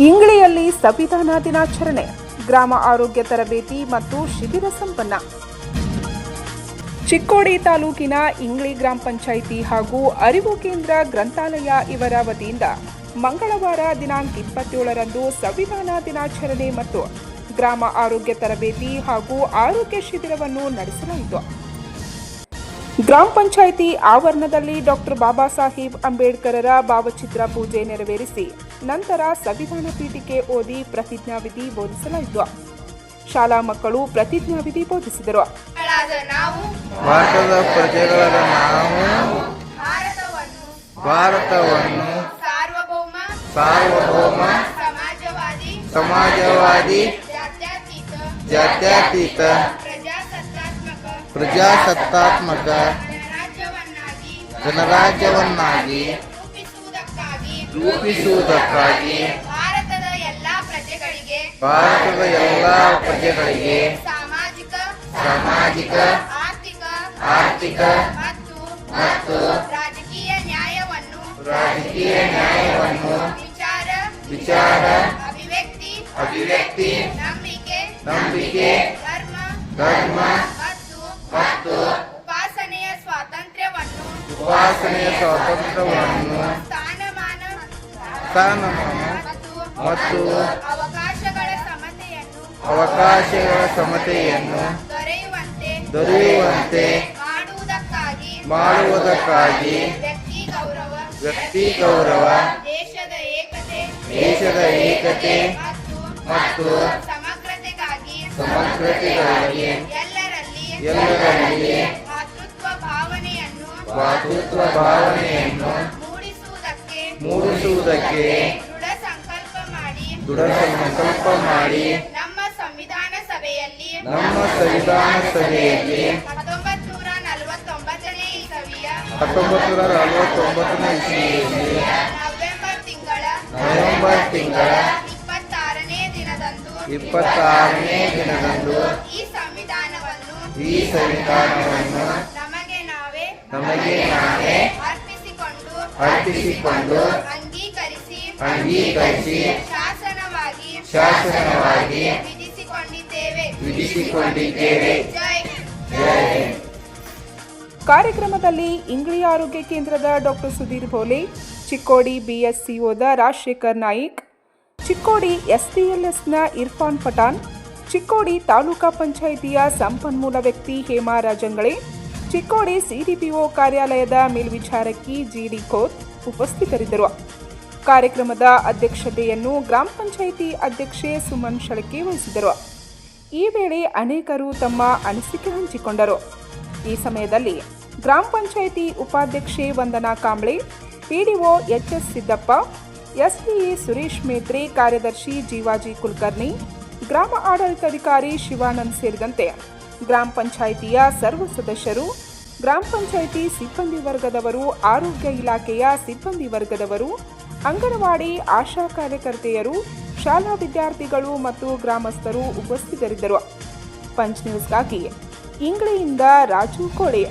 ಇಂಗ್ಳಿಯಲ್ಲಿ ಸಂವಿಧಾನ ದಿನಾಚರಣೆ, ಗ್ರಾಮ ಆರೋಗ್ಯ ತರಬೇತಿ ಮತ್ತು ಶಿಬಿರ ಸಂಪನ್ನ. ಚಿಕ್ಕೋಡಿ ತಾಲೂಕಿನ ಇಂಗ್ಳಿ ಗ್ರಾಮ ಪಂಚಾಯಿತಿ ಹಾಗೂ ಅರಿವು ಕೇಂದ್ರ ಗ್ರಂಥಾಲಯ ಇವರ ವತಿಯಿಂದ ಮಂಗಳವಾರ ದಿನಾಂಕ ಇಪ್ಪತ್ತೇಳರಂದು ಸಂವಿಧಾನ ದಿನಾಚರಣೆ ಮತ್ತು ಗ್ರಾಮ ಆರೋಗ್ಯ ತರಬೇತಿ ಹಾಗೂ ಆರೋಗ್ಯ ಶಿಬಿರವನ್ನು ನಡೆಸಲಾಯಿತು. ಗ್ರಾಮ ಪಂಚಾಯಿತಿ ಆವರಣದಲ್ಲಿ ಡಾಕ್ಟರ್ ಬಾಬಾ ಸಾಹೇಬ್ ಅಂಬೇಡ್ಕರರ ಭಾವಚಿತ್ರ ಪೂಜೆ ನೆರವೇರಿಸಿ ನಂತರ ಸಂವಿಧಾನ ಪೀಠಿಕೆ ಓದಿ ಪ್ರತಿಜ್ಞಾವಿಧಿ ಬೋಧಿಸಲಾಯಿತು. ಶಾಲಾ ಮಕ್ಕಳು ಪ್ರತಿಜ್ಞಾವಿಧಿ ಬೋಧಿಸಿದರು. ಭಾರತದ ಪ್ರಜೆಗಳಾದ ನಾವು ಭಾರತವನ್ನು ಸಾರ್ವಭೌಮ ಸಮಾಜವಾದಿ ಜಾತ್ಯತೀತ ಜಾತ್ಯತೀತ ಪ್ರಜಾಸತ್ತಾತ್ಮಕ ಗಣರಾಜ್ಯವನ್ನಾಗಿ ರೂಪಿಸುವುದಕ್ಕಾಗಿ ಭಾರತದ ಎಲ್ಲಾ ಪ್ರಜೆಗಳಿಗೆ ಭಾರತದ ಎಲ್ಲ ಪ್ರಜೆಗಳಿಗೆ ಸಾಮಾಜಿಕ ಸಾಮಾಜಿಕ ಆರ್ಥಿಕ ಆರ್ಥಿಕ ಮತ್ತು ಮತ್ತು ರಾಜಕೀಯ ನ್ಯಾಯವನ್ನು ರಾಜಕೀಯ ನ್ಯಾಯವನ್ನು ವಿಚಾರ ವಿಚಾರ ಅಭಿವ್ಯಕ್ತಿ ಅಭಿವ್ಯಕ್ತಿ ನಂಬಿಕೆ ನಂಬಿಕೆ ಧರ್ಮ ಧರ್ಮ ಮತ್ತು ಮತ್ತು ಉಪಾಸನೆಯ ಸ್ವಾತಂತ್ರ್ಯವನ್ನು ಉಪಾಸನೆಯ ಸ್ವಾತಂತ್ರ್ಯವನ್ನು ಸ್ಥಾನಮಾನ ಮತ್ತು ಅವಕಾಶಗಳ ಸಮತೆಯನ್ನು ದೊರೆಯುವಂತೆ ಮಾಡುವುದಕ್ಕಾಗಿ ವ್ಯಕ್ತಿ ಗೌರವ, ದೇಶದ ಏಕತೆ ಮತ್ತು ಸಮಗ್ರತೆಗಾಗಿ ಎಲ್ಲರಲ್ಲಿ ಮಾತೃತ್ವ ಭಾವನೆಯನ್ನು ಮೂಡಿಸುವುದಕ್ಕೆ ದೃಢ ಸಂಕಲ್ಪ ಮಾಡಿ ದೃಢ ಸಂಕಲ್ಪ ಮಾಡಿ ನಮ್ಮ ಸಂವಿಧಾನ ಸಭೆಯಲ್ಲಿ ನಮ್ಮ ಸಂವಿಧಾನ ಸಭೆಯಲ್ಲಿ ಹತ್ತೊಂಬತ್ ನೂರ ನಲವತ್ತೊಂಬತ್ತನೇ ಇಸವಿಯ ಹತ್ತೊಂಬತ್ತು ನೂರ ನಲವತ್ತೊಂಬತ್ತನೇ ಇಸವಿಯಲ್ಲಿ ನವೆಂಬರ್ ತಿಂಗಳ ನವೆಂಬರ್ ತಿಂಗಳ ಇಪ್ಪತ್ತಾರನೇ ದಿನದಂದು ಇಪ್ಪತ್ತಾರನೇ ದಿನದಂದು ಈ ಸಂವಿಧಾನವನ್ನು ಈ ಸಂವಿಧಾನವನ್ನು ನಮಗೆ ನಾವೇ ನಮಗೆ ನಾವೇ ಅರ್ಪಿಸಿಕೊಂಡು ಅರ್ಪಿಸಿಕೊಂಡು ಅಂಗೀಕರಿಸಿ ಶಾಸನವಾಗಿ ಶಾಸನವಾಗಿ ವಿಧಿಸಿಕೊಂಡಿದ್ದೇವೆ. ವಿಧಿಸಿಕೊಂಡಿದ್ದೇವೆ. ಜೈ ಜೈ ಹಿಂದ್. ಕಾರ್ಯಕ್ರಮದಲ್ಲಿ ಇಂಗ್ಳಿ ಆರೋಗ್ಯ ಕೇಂದ್ರದ ಡಾಕ್ಟರ್ ಸುಧೀರ್ ಭೋಲೆ ಚಿಕ್ಕೋಡಿ ಬಿಎಸ್ಸಿಒದ ರಾಜಶೇಖರ್ ನಾಯಿಕ್ ಚಿಕ್ಕೋಡಿ ಎಸ್ಡಿಎಲ್ಎಸ್ನ ಇರ್ಫಾನ್ ಪಠಾಣ್ ಚಿಕ್ಕೋಡಿ ತಾಲೂಕಾ ಪಂಚಾಯಿತಿಯ ಸಂಪನ್ಮೂಲ ವ್ಯಕ್ತಿ ಹೇಮಾ ರಾಜಂಗಳೆ ಚಿಕ್ಕೋಡಿ ಸಿಡಿಪಿಒ ಕಾರ್ಯಾಲಯದ ಮೇಲ್ವಿಚಾರಕಿ ಜಿಡಿ ಖೋತ್ ಉಪಸ್ಥಿತರಿದ್ದರು. ಕಾರ್ಯಕ್ರಮದ ಅಧ್ಯಕ್ಷತೆಯನ್ನು ಗ್ರಾಮ ಪಂಚಾಯಿತಿ ಅಧ್ಯಕ್ಷೆ ಸುಮನ್ ಶಳಕೆ ವಹಿಸಿದರು. ಈ ವೇಳೆ ಅನೇಕರು ತಮ್ಮ ಅನಿಸಿಕೆ ಹಂಚಿಕೊಂಡರು. ಈ ಸಮಯದಲ್ಲಿ ಗ್ರಾಮ ಪಂಚಾಯಿತಿ ಉಪಾಧ್ಯಕ್ಷೆ Vandana Kamble, PDO H S Siddappa SDA Suresh Metre, ಕಾರ್ಯದರ್ಶಿ ಜೀವಾಜಿ ಕುಲಕರ್ಣಿ, ಗ್ರಾಮ ಆಡಳಿತಾಧಿಕಾರಿ ಶಿವಾನಂದ್ ಸೇರಿದಂತೆ ಗ್ರಾಮ ಪಂಚಾಯಿತಿಯ ಸರ್ವ ಸದಸ್ಯರು, ಗ್ರಾಮ ಪಂಚಾಯಿತಿ ಸಿಬ್ಬಂದಿ ವರ್ಗದವರು, ಆರೋಗ್ಯ ಇಲಾಖೆಯ ಸಿಬ್ಬಂದಿ ವರ್ಗದವರು ಅಂಗನವಾಡಿ ಆಶಾ ಕಾರ್ಯಕರ್ತೆಯರು ಶಾಲಾ ವಿದ್ಯಾರ್ಥಿಗಳು ಮತ್ತು ಗ್ರಾಮಸ್ಥರು ಉಪಸ್ಥಿತರಿದ್ದರು. ಪಂಚ್ ನ್ಯೂಸ್ಗಾಗಿ ಇಂಗ್ಲೆಯಿಂದ ರಾಜು ಕೋಳೆ